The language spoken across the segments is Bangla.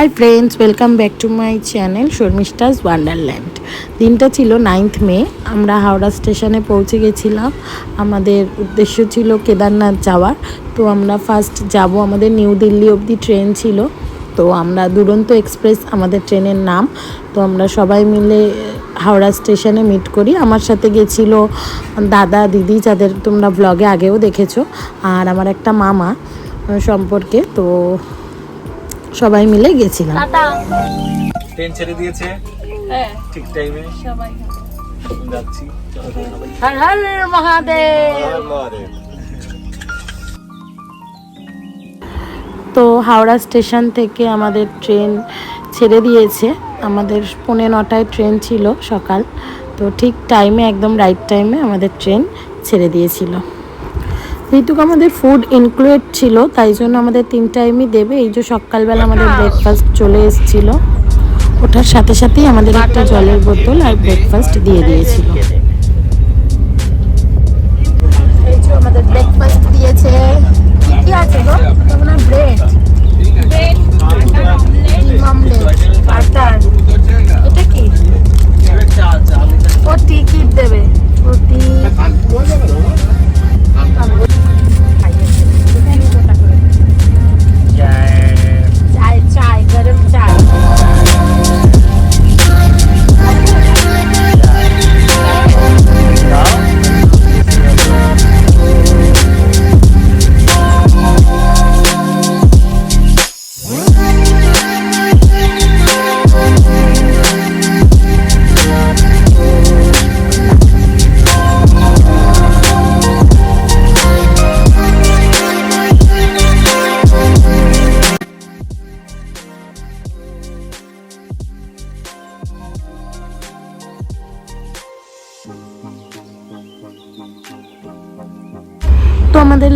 Hi friends, welcome back to my channel Sharmistha's wonderland. দিনটা ছিল নাইন্থ মে, আমরা হাওড়া স্টেশনে পৌঁছে গেছিলাম। আমাদের উদ্দেশ্য ছিল কেদারনাথ যাওয়ার। তো আমরা ফার্স্ট যাব, আমাদের নিউ দিল্লি অবধি ট্রেন ছিল। তো আমরা দুরন্ত এক্সপ্রেস আমাদের ট্রেনের নাম। তো আমরা সবাই মিলে হাওড়া স্টেশনে মিট করি। আমার সাথে গেছিল দাদা, দিদি, যাদের তোমরা ব্লগে আগেও দেখেছ, আর আমার একটা মামা সম্পর্কে। তো সবাই মিলে গেছিলাম। ট্রেন ছেড়ে দিয়েছে? হ্যাঁ। ঠিক টাইমে সবাই যাচ্ছি। হর হর মহাদেব। তো হাওড়া স্টেশন থেকে আমাদের ট্রেন ছেড়ে দিয়েছে। আমাদের পৌনে নটায় ট্রেন ছিল সকাল। তো ঠিক টাইমে একদম রাইট টাইমে আমাদের ট্রেন ছেড়ে দিয়েছিল। যেহেতু আমাদের ফুড ইনক্লুড ছিল তাই জন্য আমাদের তিন টাইমই দেবে। এই যে সকালবেলা আমাদের ব্রেকফাস্ট চলে এসেছিল ওটার সাথে সাথেই আমাদের একটা জলের বোতল আর ব্রেকফাস্ট দিয়ে দিয়েছিল। আমাদের ব্রেকফাস্ট দিয়েছে। কি কি আছে গো?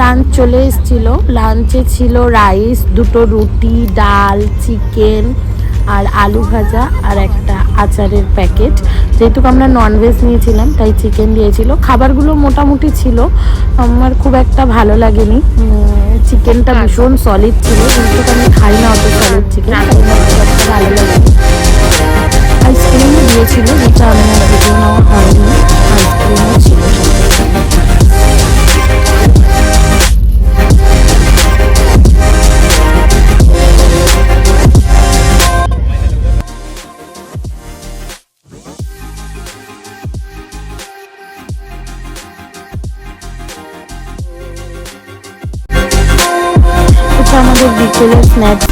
লাঞ্চ চলে এসেছিল। লাঞ্চে ছিল রাইস দুটো রুটি ডাল চিকেন আর আলু ভাজা আর একটা আচারের প্যাকেট যেহেতু আমরা ননভেজ নিয়েছিলাম তাই চিকেন দিয়েছিল। খাবারগুলো মোটামুটি ছিল। আমার খুব একটা ভালো লাগেনি। চিকেনটা ভীষণ সলিড ছিল। কিন্তু আমি খাই না অত সলিড চিকেন ভালো লাগেনি। আইসক্রিমও দিয়েছিল যেটা আমার নেওয়া হয়নি। আইসক্রিমও ছিল।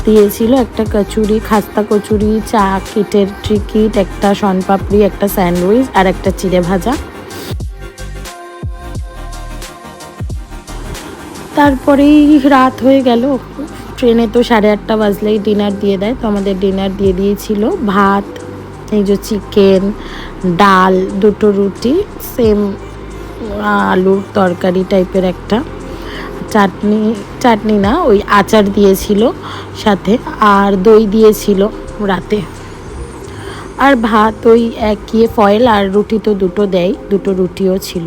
দিয়েছিল একটা কচুরি, খাস্তা কচুরি, চা কিটের ট্রিকিট একটা শনপাপড়ি, একটা স্যান্ডউইচ আর একটা চিড়ে ভাজা। তারপরেই রাত হয়ে গেল। ট্রেনে তো সাড়ে আটটা বাজলেই ডিনার দিয়ে দেয়। তো আমাদের ডিনার দিয়ে দিয়েছিল ভাত, এই যে চিকেন, ডাল, দুটো রুটি, সেম আলুর তরকারি টাইপের একটা। চাটনি চাটনি না, ওই আচার দিয়েছিল সাথে আর দই দিয়েছিল রাতে। আর ভাত ওই একই, ফয়েল আর রুটি তো দুটো দেয়, দুটো রুটিও ছিল।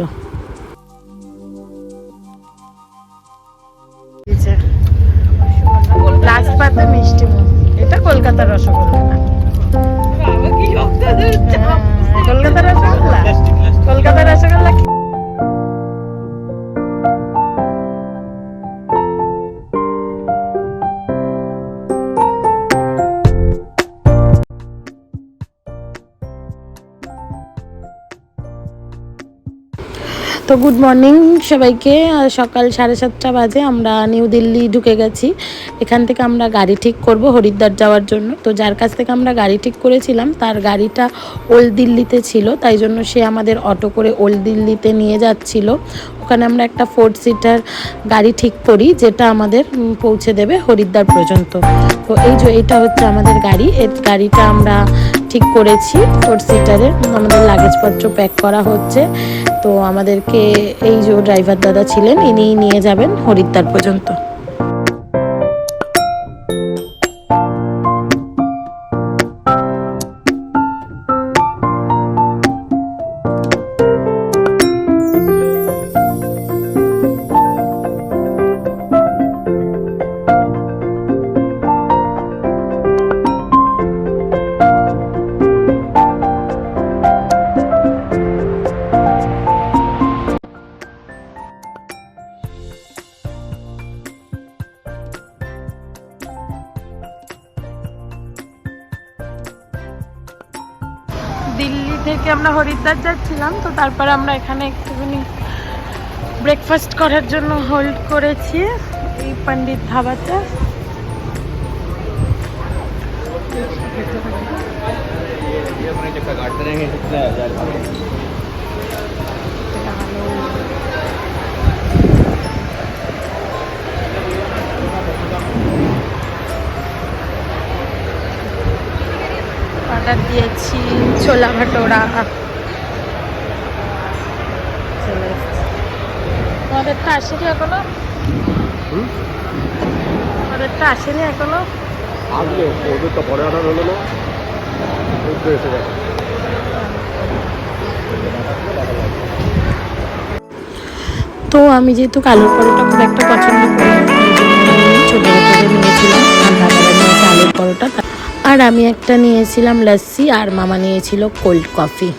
তো গুড মর্নিং সবাইকে। সকাল সাড়ে সাতটা বাজে, আমরা নিউ দিল্লি ঢুকে গেছি। এখান থেকে আমরা গাড়ি ঠিক করব হরিদ্বার যাওয়ার জন্য। তো যার কাছ থেকে আমরা গাড়ি ঠিক করেছিলাম, তার গাড়িটা ওল্ড দিল্লিতে ছিল, তাই জন্য সে আমাদের অটো করে ওল্ড দিল্লিতে নিয়ে যাচ্ছিল। ওখানে আমরা একটা ফোর সিটার গাড়ি ঠিক করি, যেটা আমাদের পৌঁছে দেবে হরিদ্বার পর্যন্ত। তো এই যে এটা হচ্ছে আমাদের গাড়ি। এই গাড়িটা আমরা ঠিক করেছি। ফোর সিটারে আমাদের লাগেজপত্র প্যাক করা হচ্ছে। তো আমাদেরকে এই যে ড্রাইভার দাদা ছিলেন ইনি নিয়ে যাবেন হরিদ্বার পর্যন্ত। হরিদ্বার যাচ্ছিলাম, তো তারপরে আমরা এখানে একটুখানি ব্রেকফাস্ট করার জন্য হোল্ড করেছি এই পণ্ডিত ধাবাতে। অর্ডার দিয়েছি ছোলা ভাটোরা চলে এসেছে। আসেনি এখনও? তোমাদেরটা আসেনি এখনও? আসবে ওদের তো পরে অর্ডার হলো না। তো এসে গেছে তো আমি যেহেতু কালোর পরোটা খুব একটা পছন্দ করি ছোটো নিয়েছিলাম আর দাদারা নিয়েছে আলুর পরোটা। আর আমি একটা নিয়েছিলাম লস্যি আর মামা নিয়েছিল কোল্ড কফি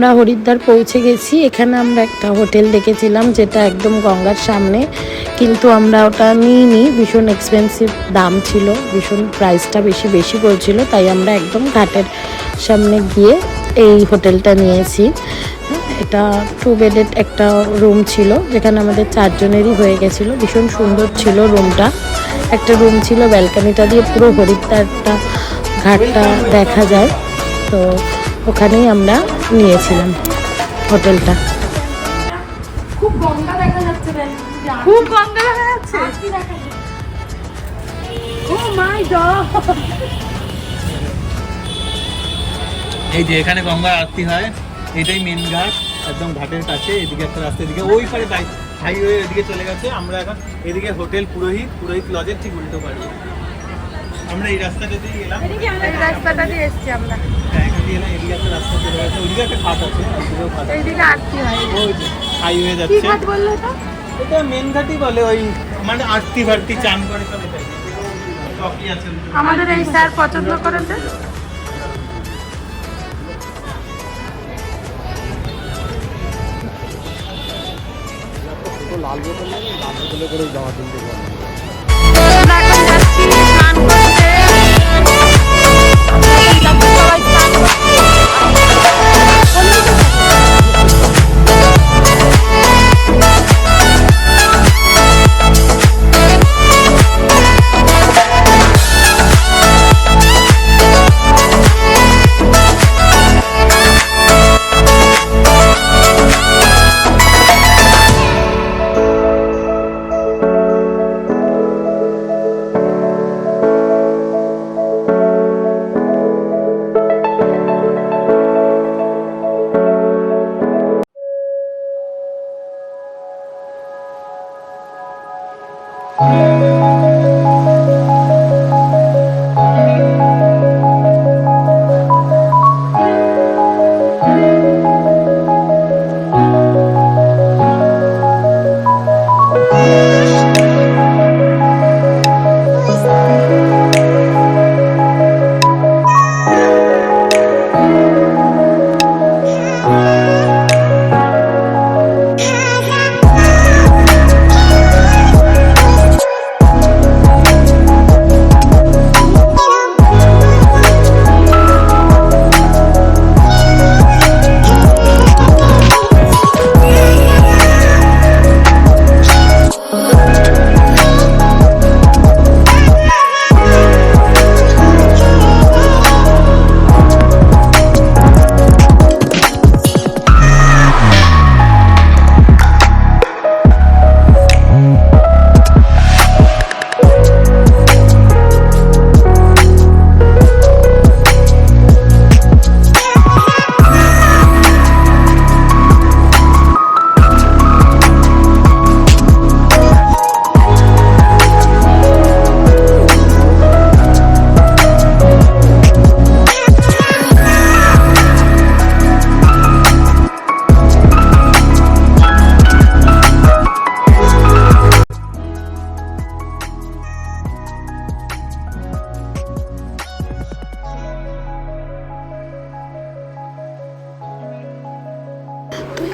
আমরা হরিদ্বার পৌঁছে গেছি। এখানে আমরা একটা হোটেল দেখেছিলাম যেটা একদম গঙ্গার সামনে। কিন্তু আমরা ওটা নিইনি ভীষণ এক্সপেন্সিভ দাম ছিল ভীষণ প্রাইসটা বেশি বেশি পড়ছিল তাই আমরা একদম ঘাটের সামনে গিয়ে এই হোটেলটা নিয়েছি। এটা টু বেডেড একটা রুম ছিল যেখানে আমাদের চারজনেরই হয়ে গেছিল। ভীষণ সুন্দর ছিল রুমটা একটা রুম ছিল ব্যালকানিটা দিয়ে পুরো হরিদ্বারটা ঘাটটা দেখা যায়। তো ওখানেই আমরা নিয়েছিলাম হোটেলটা। খুব গঙ্গা দেখা যাচ্ছে ও মাই গড! এই যে এখানে গঙ্গার আরতি হয় এটাই মেন ঘাট একদম ঘাটের কাছে এদিকে একটা রাস্তা এদিকে ওই পারে হাইওয়ে এদিকে চলে গেছে আমরা এখন এদিকে হোটেল পুরোহিত পুরোহিত লজের ঠিক উল্টো পারি। আমরা এই রাস্তাটা দিয়ে গেলাম এই রাস্তাটা দিয়ে এসছি আমরা। এটা মেন ঘাটই বলে ওই মানে আরতি ফারতি চান করে সব এটাই আমাদের এই স্যার পছন্দ করেছে। লাল বোতল লাল বোতলে করে জামা কিনতে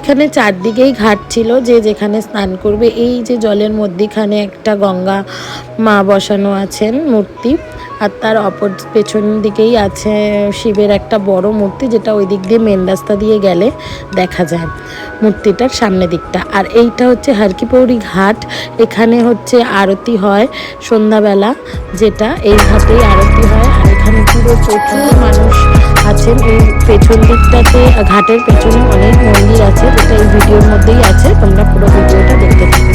এখানে চারদিকেই ঘাট ছিল, যে যেখানে স্নান করবে, এই যে জলের মধ্যিখানে একটা গঙ্গা মা বসানো আছেন মূর্তি, আর তার অপর পেছন দিকেই আছে শিবের একটা বড় মূর্তি, যেটা ওই দিক দিয়ে মেন রাস্তা দিয়ে গেলে দেখা যায় মূর্তিটার সামনে দিকটা। আর এইটা হচ্ছে হারকিপৌরি ঘাট, এখানে হচ্ছে আরতি হয় সন্ধ্যাবেলা, যেটা এই ঘাটেই আরতি হয়। এখানে পুরো প্রচুর মানুষ আছেন। এই পেছন দিকটাতে, ঘাটের পেছনে অনেক মন্দির আছে। যেটা এই ভিডিওর মধ্যেই আছে। তোমরা পুরো ভিডিওটা দেখতে থাকো।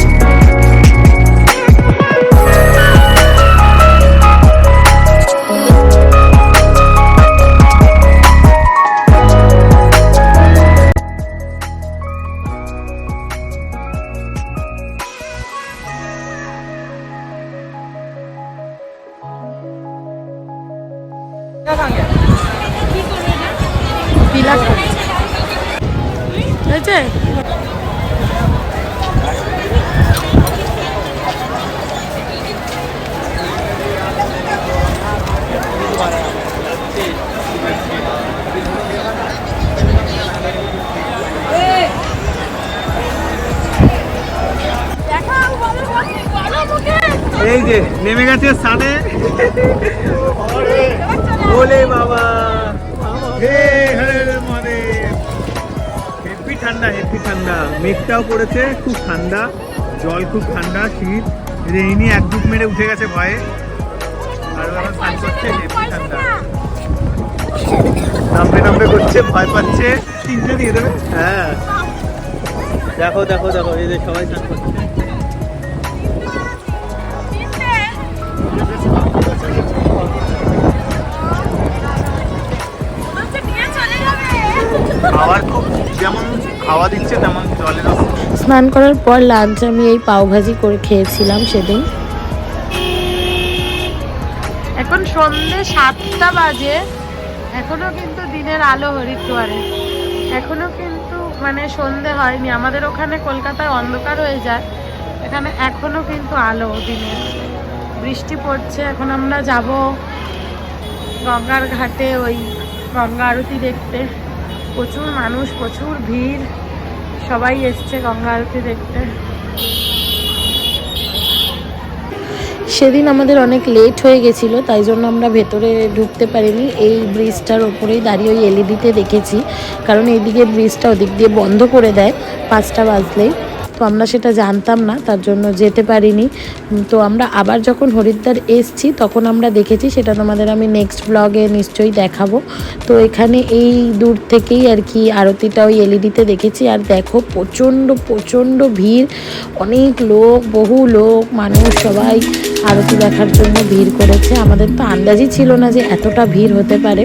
এই যে, নেমে গেছে সানে বলে বাবা। হে হরে ঠান্ডা হেভি ঠান্ডা। মেঘটাও পড়েছে, খুব ঠান্ডা। জল খুব ঠান্ডা, শীত। রেইনি এক ডুব মেরে উঠে গেছে ভয়ে। আর এখন স্নান করছে হেভি ঠান্ডা। নামবে নামবে করছে, ভয় পাচ্ছে। তিনটে দিয়ে দেবে। হ্যাঁ। দেখো দেখো দেখো, এই যে সবাই স্নান করছে। যেমন খাওয়া দিচ্ছে তেমন জলেরও স্নান করার পর লাঞ্চ আমি এই পাওভাজি করে খেয়েছিলাম সেদিন। এখন সন্ধে সাতটা বাজে। এখনও কিন্তু দিনের আলো হরিদ্বারে। এখনও কিন্তু মানে সন্ধে হয়নি। আমাদের ওখানে কলকাতায় অন্ধকার হয়ে যায়। এখানে এখনও কিন্তু আলো দিনের বৃষ্টি পড়ছে এখন আমরা যাব গঙ্গার ঘাটে ওই গঙ্গা আরতি দেখতে। প্রচুর মানুষ, প্রচুর ভিড়। সবাই এসছে গঙ্গা আরতি দেখতে। সেদিন আমাদের অনেক লেট হয়ে গেছিল, তাই জন্য আমরা ভেতরে ঢুকতে পারিনি। এই ব্রিজটার ওপরেই দাঁড়িয়ে ওই এলইডিতে দেখেছি, কারণ এইদিকে ব্রিজটা ওদিক দিয়ে বন্ধ করে দেয়, পাঁচটা বাজলেই। আমরা সেটা জানতাম না, তার জন্য যেতে পারিনি। তো আমরা আবার যখন হরিদ্বার এসছি, তখন আমরা দেখেছি, সেটা তোমাদের আমি নেক্সট ব্লগে নিশ্চয়ই দেখাবো। তো এখানে এই দূর থেকেই আর কি আরতিটা ওই এলইডিতে দেখেছি, আর দেখো প্রচণ্ড প্রচণ্ড ভিড়। অনেক লোক, বহু লোক, মানুষ সবাই আরতি দেখার জন্য ভিড় করেছে। আমাদের তো আন্দাজই ছিল না যে এতটা ভিড় হতে পারে।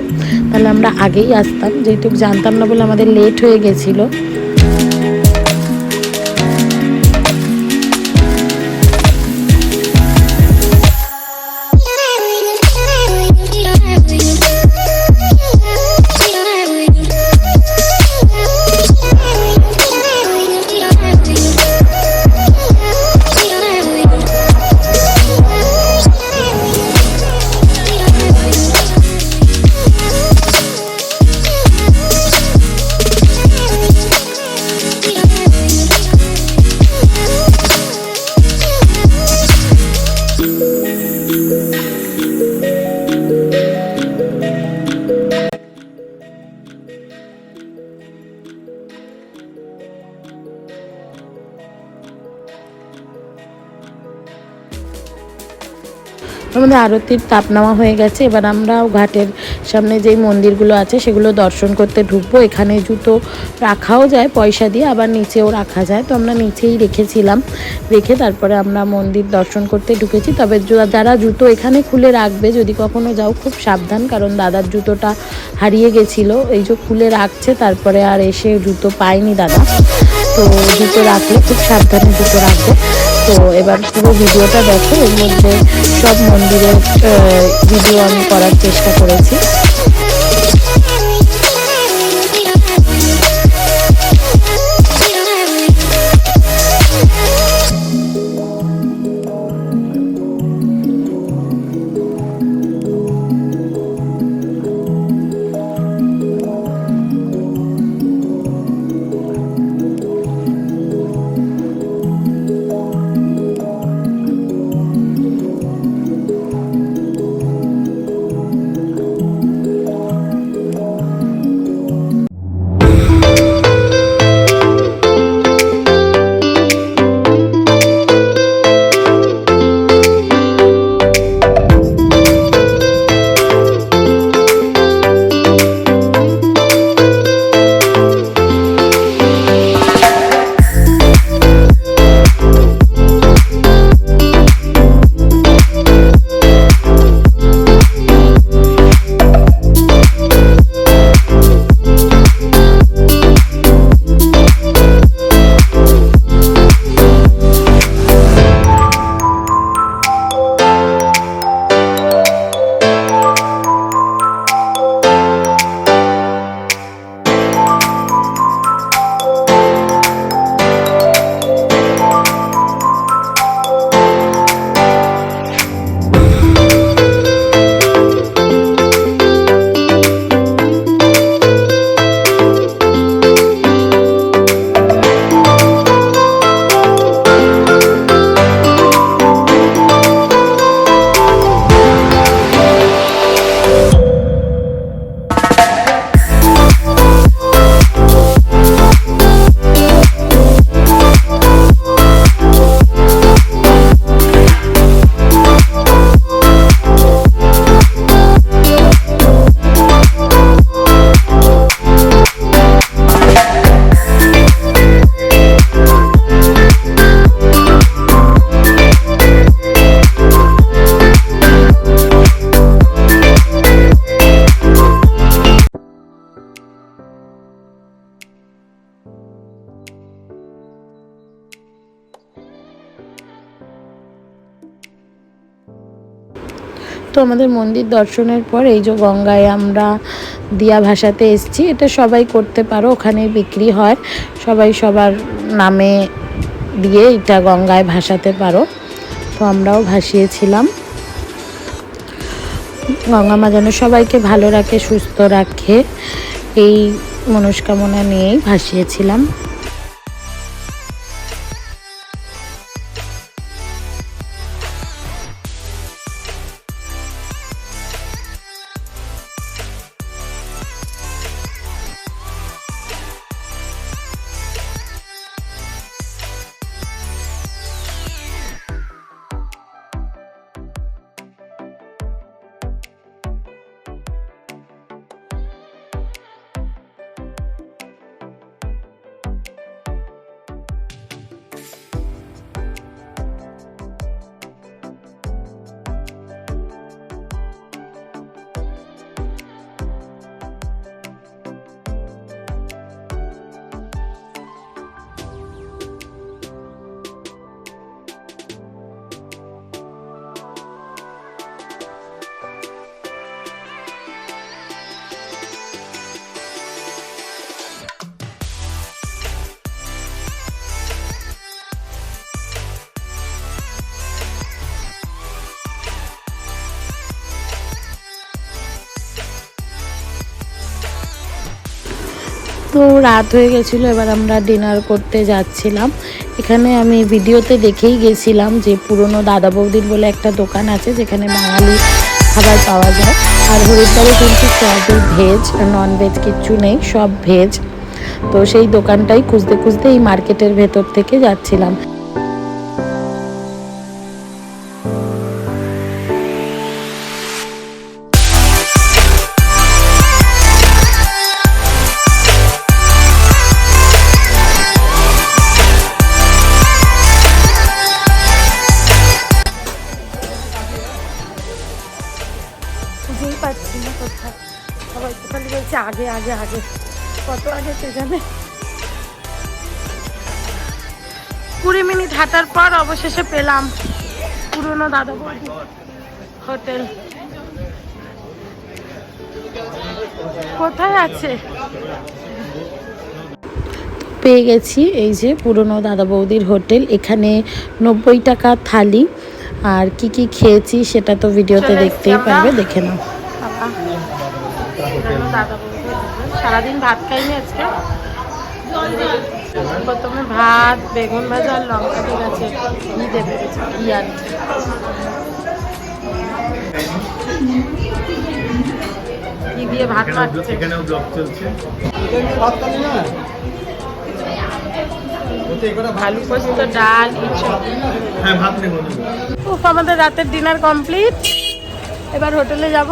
তাহলে আমরা আগেই আসতাম যেহেতু জানতাম না বলে আমাদের লেট হয়ে গেছিল। আরতির তাপ নেওয়া হয়ে গেছে। এবার আমরা ঘাটের সামনে যেই মন্দিরগুলো আছে, সেগুলো দর্শন করতে ঢুকবো। এখানে জুতো রাখাও যায়, পয়সা দিয়ে আবার নিচেও রাখা যায়। তো আমরা নিচেই রেখেছিলাম, রেখে তারপরে আমরা মন্দির দর্শন করতে ঢুকেছি। তবে যারা জুতো এখানে খুলে রাখবে, যদি কখনো যাও, খুব সাবধান, কারণ দাদার জুতোটা হারিয়ে গেছিল। এই যে খুলে রাখছে, তারপরে আর এসে জুতো পায়নি দাদা। তো জুতো রাখলে খুব সাবধানে জুতো রাখবে। তো এবার পুরো ভিডিওটা দেখো এর মধ্যে সব মন্দিরের ভিডিও আমি করার চেষ্টা করেছি। তো আমাদের মন্দির দর্শনের পর এই যে গঙ্গায় আমরা দিয়া ভাসাতে এসেছি, এটা সবাই করতে পারো, ওখানে বিক্রি হয়। সবাই সবার নামে দিয়ে এটা গঙ্গায় ভাসাতে পারো। তো আমরাও ভাসিয়েছিলাম। গঙ্গা মা যেন সবাইকে ভালো রাখে, সুস্থ রাখে, এই মনস্কামনা নিয়েই ভাসিয়েছিলাম। তো রাত হয়ে গেছিল, এবার আমরা ডিনার করতে যাচ্ছিলাম। এখানে আমি ভিডিওতে দেখেই গেছিলাম যে পুরনো দাদা বৌদির বলে একটা দোকান আছে, যেখানে বাঙালি খাবার পাওয়া যায়। আর হরিদ্বারে কিন্তু সবই ভেজ নন ভেজ কিচ্ছু নেই, সব ভেজ তো সেই দোকানটাই খুঁজতে খুঁজতে এই মার্কেটের ভেতর থেকে যাচ্ছিলাম। আগে আগে। কত আগে কে জানে? কুড়ি মিনিট হাঁটার পর অবশেষে পেলাম পুরনো দাদা বৌদি হোটেল। কোথায় আছে? পেয়ে গেছি এই যে পুরনো দাদা বৌদির হোটেল। এখানে নব্বই টাকা থালি। আর কি কি খেয়েছি সেটা তো ভিডিওতে দেখতেই পারবে দেখে নাও। দাদা হোটেল। সারাদিন ভাত খাইনি আজকে। প্রথমে ভাত বেগুন ভাজা আর লঙ্কা দিয়ে গেছে। ঘি দেবে ঘি আর ঘি দিয়ে ভাত মাখছে এখানেও ব্লগ চলছে। আলু পোস্ত ডাল হ্যাঁ। উফ আমাদের রাতের ডিনার কমপ্লিট। এবার হোটেলে যাব।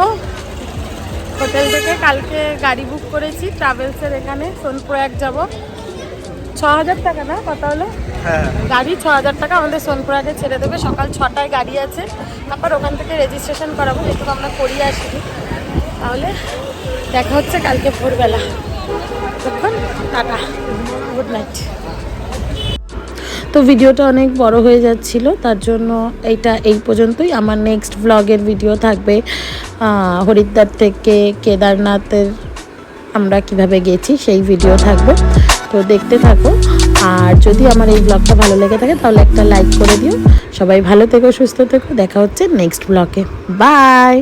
হোটেল থেকে কালকে গাড়ি বুক করেছি ট্রাভেলসের এখানে সোনপ্রয়াগ যাব। ছ হাজার টাকা না? কত হলো? হ্যাঁ। গাড়ি ছ হাজার টাকা আমাদের সোনপ্রয়াগে ছেড়ে দেবে। সকাল ছটায় গাড়ি আছে। তারপর ওখান থেকে রেজিস্ট্রেশন করাবো যেহেতু আমরা করিয়ে আসিনি। তাহলে দেখা হচ্ছে কালকে ভোরবেলা। তখন টাটা। গুড নাইট তো ভিডিওটা অনেক বড় হয়ে যাচ্ছিল তার জন্য এইটা এই পর্যন্তই। আমার নেক্সট ব্লগের ভিডিও থাকবে। হরিদ্বার থেকে কেদারনাথের আমরা কীভাবে গেছি সেই ভিডিও থাকবে। তো দেখতে থাকো। আর যদি আমার এই ব্লগটা ভালো লেগে থাকে, তাহলে একটা লাইক করে দিও। সবাই ভালো থেকো, সুস্থ থেকো। দেখা হচ্ছে নেক্সট ব্লগে বাই